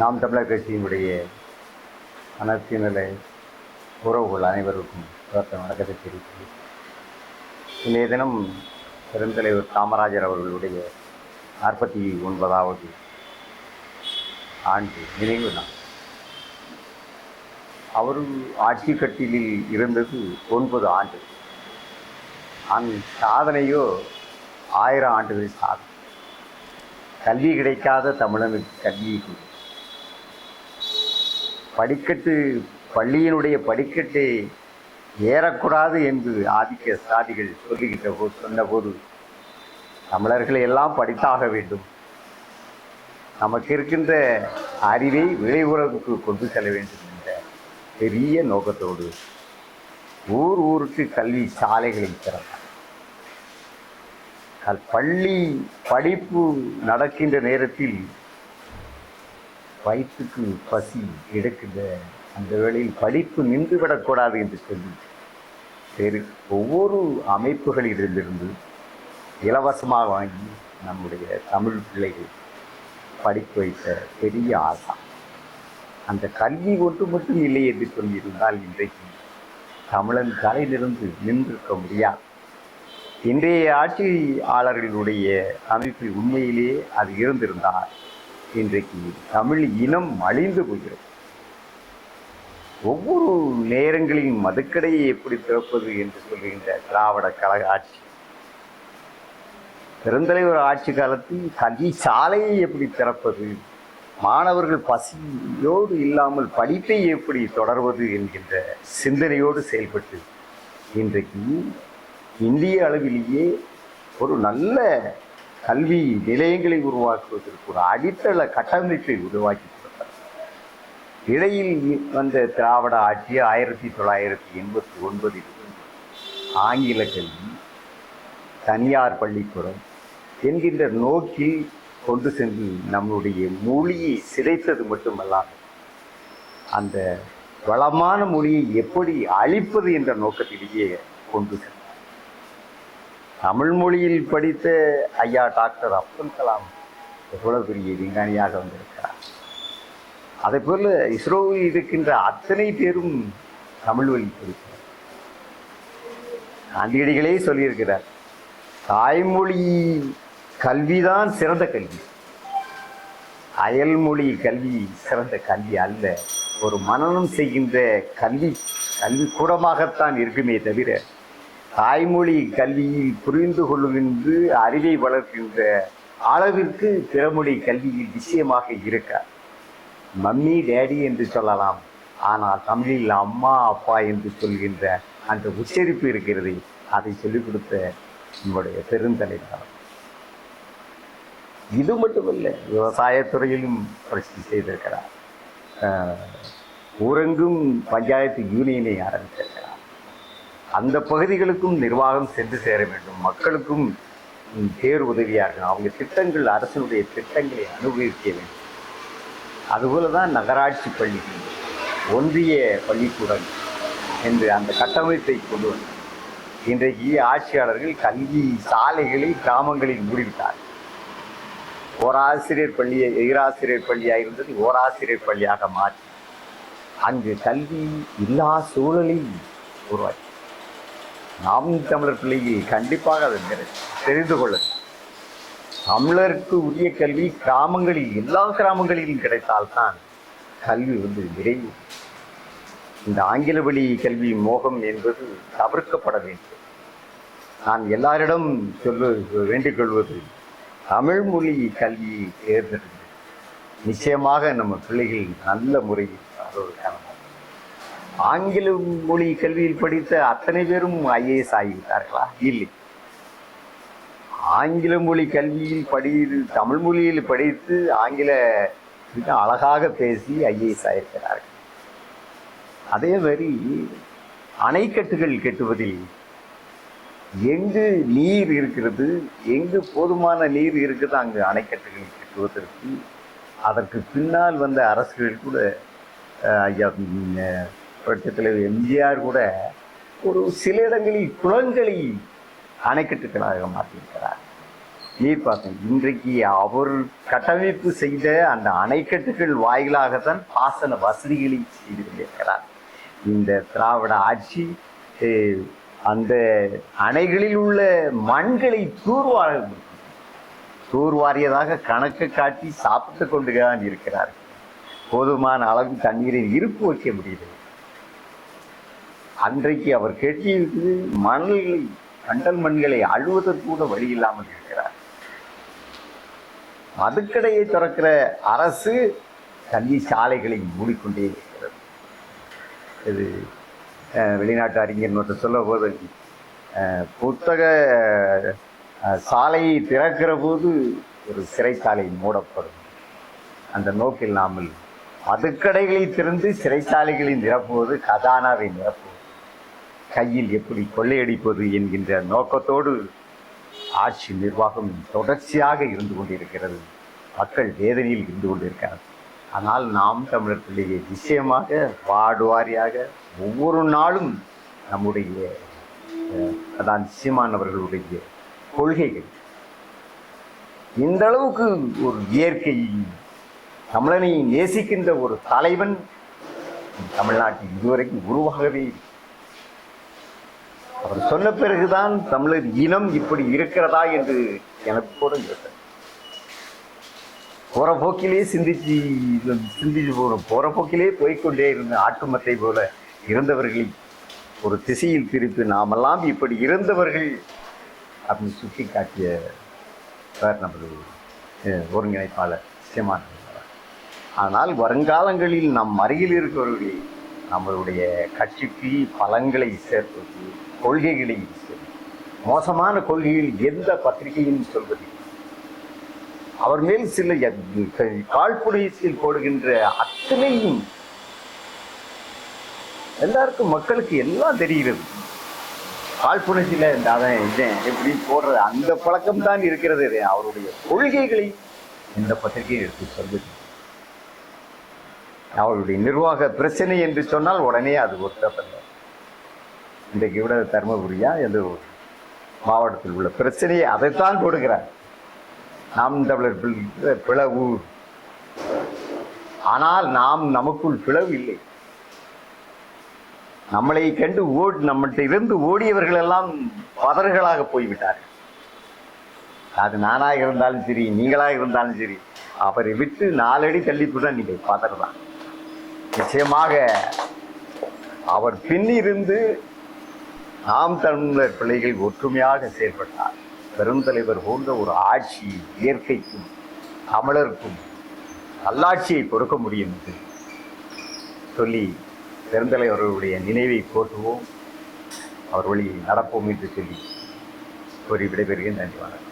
நாம் தமிழர் கட்சியினுடைய அனைத்து நிலை உறவுகள் அனைவருக்கும் சிறந்த வணக்கத்தை தெரிவிக்கிறேன். இன்றைய தினம் பெருந்தலைவர் காமராஜர் அவர்களுடைய நாற்பத்தி ஒன்பதாவது ஆண்டு நினைவு நாள். அவர் ஆட்சி கட்டிலில் இருந்தது ஒன்பது ஆண்டு. அந் சாதனையோ ஆயிரம் ஆண்டுகளில் சாதனை. கல்வி கிடைக்காத தமிழனுக்கு கல்வி கொடு. படிக்கட்டு பள்ளியினுடைய படிக்கட்டை ஏறக்கூடாது என்று ஆதிக்க சாதிகள் சொல்லுகின்ற போது சொன்னபோது தமிழர்களை எல்லாம் படித்தாக வேண்டும். நமக்கு இருக்கின்ற அறிவை விளைவுறவுக்கு கொண்டு செல்ல வேண்டும் என்ற பெரிய நோக்கத்தோடு ஊர் ஊருக்கு கல்வி சாலைகளை திறந்தார். பள்ளி படிப்பு நடக்கின்ற நேரத்தில் வயிற்றுக்கு பசி எடுக்குது. அந்த வேளையில் படிப்பு நின்றுவிடக்கூடாது என்று சொல்லி சரி ஒவ்வொரு அமைப்புகளிலிருந்து இலவசமாக வாங்கி நம்முடைய தமிழ் பிள்ளைகள் படிக்க வைத்த பெரிய ஆசா. அந்த கல்வி ஒன்று மட்டும் இல்லை என்று சொல்லியிருந்தால் இன்றைக்கு தமிழன் தலையிலிருந்து நின்றிருக்க முடியாது. இன்றைய ஆட்சியாளர்களுடைய அமைப்பில் உண்மையிலேயே அது இருந்திருந்தால் இன்றைக்கு தமிழ் இனம் அழிந்து போகிறது. ஒவ்வொரு நேரங்களின் மதுக்கடையை எப்படி திறப்பது என்று சொல்லுகின்ற திராவிட கழக ஆட்சி. பெருந்தலைவர் ஆட்சி காலத்தில் கல்வி சாலையை எப்படி திறப்பது மாணவர்கள் பசியோடு இல்லாமல் படிப்பை எப்படி தொடர்வது என்கின்ற சிந்தனையோடு செயல்பட்டு இன்றைக்கு இந்திய அளவிலேயே ஒரு நல்ல கல்வி நிலையங்களை உருவாக்குவதற்கு ஒரு அடித்தள கட்டமைப்பை உருவாக்கி கொடுத்தார். இடையில் வந்த திராவிட ஆட்சி ஆயிரத்தி தொள்ளாயிரத்தி எண்பத்தி ஒன்பதில் ஆங்கில கல்வி தனியார் பள்ளிக்கூடம் என்கின்ற நோக்கில் கொண்டு சென்று நம்முடைய மொழியை சிதைத்தது மட்டுமல்லாமல் அந்த வளமான மொழியை எப்படி அழிப்பது என்ற நோக்கத்திலேயே கொண்டு சென்றது தமிழ் மொழியில் படித்த ஐயா டாக்டர் அப்துல் கலாம் எவ்வளவு பெரிய விஞ்ஞானியாக வந்திருக்கிறார். அதே போல இஸ்ரோவில் இருக்கின்ற அத்தனை பேரும் தமிழ் வழி படிக்கிறார் காந்தியடிகளே சொல்லியிருக்கிறார் தாய்மொழி கல்விதான் சிறந்த கல்வி. அயல்மொழி கல்வி சிறந்த கல்வி அல்ல ஒரு மனனம் செய்கின்ற கல்வி கல்வி கூடமாகத்தான் இருக்குமே தவிர தாய்மொழி கல்வியை புரிந்து கொள்கின்ற அறிவை வளர்க்கின்ற அளவிற்கு பிறமொழி கல்வியில் விஷயமாக இருக்க. மம்மி டேடி என்று சொல்லலாம். ஆனால் தமிழில் அம்மா அப்பா என்று சொல்கின்ற அந்த உச்சரிப்பு இருக்கிறது. அதை சொல்லிக் கொடுத்த நம்முடைய பெருந்தலைவர். இது மட்டுமல்ல விவசாயத்துறையிலும் புரட்சி செய்திருக்கிறார். உறங்கும் பஞ்சாயத்து யூனியனை ஆரம்பித்திருக்கிறார். அந்த பகுதிகளுக்கும் நிர்வாகம் சென்று சேர வேண்டும். மக்களுக்கும் பேர் உதவியாக அவங்க திட்டங்கள் அரசினுடைய திட்டங்களை அனுபவிக்க வேண்டும். அதுபோல தான் நகராட்சி பள்ளிகள் ஒன்றிய பள்ளிக்கூடம் என்று அந்த கட்டமைப்பை கொண்டு வந்தார் இன்றைக்கு ஆட்சியாளர்கள் கல்வி சாலைகளை கிராமங்களில் மூடிவிட்டார் ஓராசிரியர் பள்ளியை எதிராசிரியர் பள்ளியாக இருந்தது ஓராசிரியர் பள்ளியாக மாற்றி அங்கு கல்வி இல்லா சூழலில் உருவாக்கி நாம் தமிழர் பிள்ளைகள் கண்டிப்பாக அதை தெரிந்து கொள்ள தமிழருக்கு உரிய கல்வி கிராமங்களில் எல்லா கிராமங்களிலும் கிடைத்தால்தான் கல்வி வந்து விரைவு. இந்த ஆங்கில வழி கல்வி மோகம் என்பது தவிர்க்கப்பட வேண்டும். நான் எல்லாரிடம் சொல்ல வேண்டிக் கொள்வது தமிழ் மொழி கல்வியை தேர்ந்தெடுங்க நிச்சயமாக நம்ம பிள்ளைகள் நல்ல முறையில் அதோடு ஆங்கில மொழி கல்வியில் படித்த அத்தனை பேரும் ஐஏஎஸ் ஆகிவிட்டார்களா? இல்லை. ஆங்கில மொழி கல்வியில் படி தமிழ் மொழியில் படித்து ஆங்கில அழகாக பேசி ஐஏஎஸ் ஆயிருக்கிறார்கள். அதே மாதிரி அணைக்கட்டுகள் கட்டுவதில் எங்கு நீர் இருக்கிறது எங்கு போதுமான நீர் இருக்குது அங்கு அணைக்கட்டுகள் கட்டுவதற்கு அதற்கு பின்னால் வந்த அரசுகள் கூட ஐயா பட்சத்தில் எம்ஜிஆர் கூட ஒரு சில இடங்களில் குளங்களை அணைக்கட்டுகளாக மாற்றியிருக்கிறார். நீர்ப்பாசனம் இன்றைக்கு அவர் கட்டமைப்பு செய்த அந்த அணைக்கட்டுகள் வாயிலாகத்தான் பாசன வசதிகளை செய்து கொண்டிருக்கிறார். இந்த திராவிட ஆட்சி அந்த அணைகளில் உள்ள மண்களை தூர்வார தூர்வாரியதாக கணக்கு காட்டி சாப்பிட்டு கொண்டு தான் இருக்கிறார்கள். போதுமான அளவு தண்ணீரை இருப்பு வைக்க முடியவில்லை. அன்றைக்கு அவர் கெட்டியிருக்குது மணல்களை கண்டல் மண்களை அழுவதற்கு கூட வழி இல்லாமல் இருக்கிறார். மதுக்கடையை திறக்கிற அரசு கல்வி சாலைகளை மூடிக்கொண்டே இருக்கிறது. இது வெளிநாட்டு அறிஞர் ஒன்று சொல்ல போது புத்தக சாலையை திறக்கிற போது ஒரு சிறைச்சாலை மூடப்படும். அந்த நோக்கில் இல்லாமல் மதுக்கடைகளை திறந்து சிறைச்சாலைகளை நிரப்புவது கதானாவை நிரப்புவது. கையில் எப்படி கொள்ளையடிப்பது என்கின்ற நோக்கத்தோடு ஆட்சி நிர்வாகம் தொடர்ச்சியாக இருந்து கொண்டிருக்கிறது மக்கள் வேதனையில் இருந்து கொண்டிருக்கிறார் ஆனால் நாம் தமிழர்களிடையே நிச்சயமாக வாடுவாரியாக ஒவ்வொரு நாளும் நம்முடைய அதான் சீமானவர்களுடைய கொள்கைகள் இந்த அளவுக்கு ஒரு இயற்கை தமிழனை நேசிக்கின்ற ஒரு தலைவன் தமிழ்நாட்டில் இதுவரைக்கும் உருவாகவே இல்லை. அவர் சொன்ன பிறகுதான் தமிழர் இனம் இப்படி இருக்கிறதா என்று எனக்கு கூட யோசனை போற போக்கிலே சிந்திச்சு சிந்திச்சு போறோம் போற போக்கிலே போய்க்கொண்டே இருந்த ஆட்டுமத்தை போல இருந்தவர்களை ஒரு திசையில் திருப்பி நாமெல்லாம் இப்படி இருந்தவர்கள் அப்படின்னு சுட்டி காட்டிய சார் நமது ஒருங்கிணைப்பாளர் சீமான். ஆனால் வருங்காலங்களில் நம் அருகில் இருக்கிறவர்களை நம்மளுடைய கட்சிக்கு பலங்களை சேர்ப்பது கொள்கைகளை சேர்ப்பது. மோசமான கொள்கையில் எந்த பத்திரிகையும் சொல்வது அவர் மேல் சில ய- காழ்ப்புணர்ச்சியில் போடுகின்ற அத்தனையும் எல்லாருக்கும் மக்களுக்கு எல்லாம் தெரிகிறது. காழ்ப்புணர்ச்சியில் இந்த அவன் எப்படி போடுறது? அந்த பழக்கம் தான் இருக்கிறது. அவருடைய கொள்கைகளை இந்த பத்திரிகையை எடுத்து சொல்வது. அவர்களுடைய நிர்வாக பிரச்சனை என்று சொன்னால் உடனே அது ஒத்தப்படல இன்றைக்கு விட தருமபுரியா எந்த ஒரு மாவட்டத்தில் உள்ள பிரச்சனையை அதைத்தான் போடுகிறார். நாம் தமிழர் பிளவு. ஆனால் நாம் நமக்குள் பிளவு இல்லை. நம்மளை கண்டு ஓடி நம்மகிட்ட இருந்து ஓடியவர்கள் எல்லாம் பதர்களாக போய்விட்டார்கள். அது நானாக இருந்தாலும் சரி நீங்களாக இருந்தாலும் சரி அவரை விட்டு நாலடி தள்ளி கூட நீங்கள் பதறதான் நிச்சயமாக அவர் பின்னிருந்து நாம் தமிழர் பிள்ளைகள் ஒற்றுமையாக செயல்பட்டார். பெருந்தலைவர் போன்ற ஒரு ஆட்சி இயற்கைக்கும் தமிழருக்கும் நல்லாட்சியை கொடுக்க முடியும் என்று சொல்லி பெருந்தலைவர்களுடைய நினைவை போற்றுவோம். அவர் வழி நடப்போம் என்று சொல்லி கூறி விடைபெறுகிறேன். நன்றி வணக்கம்.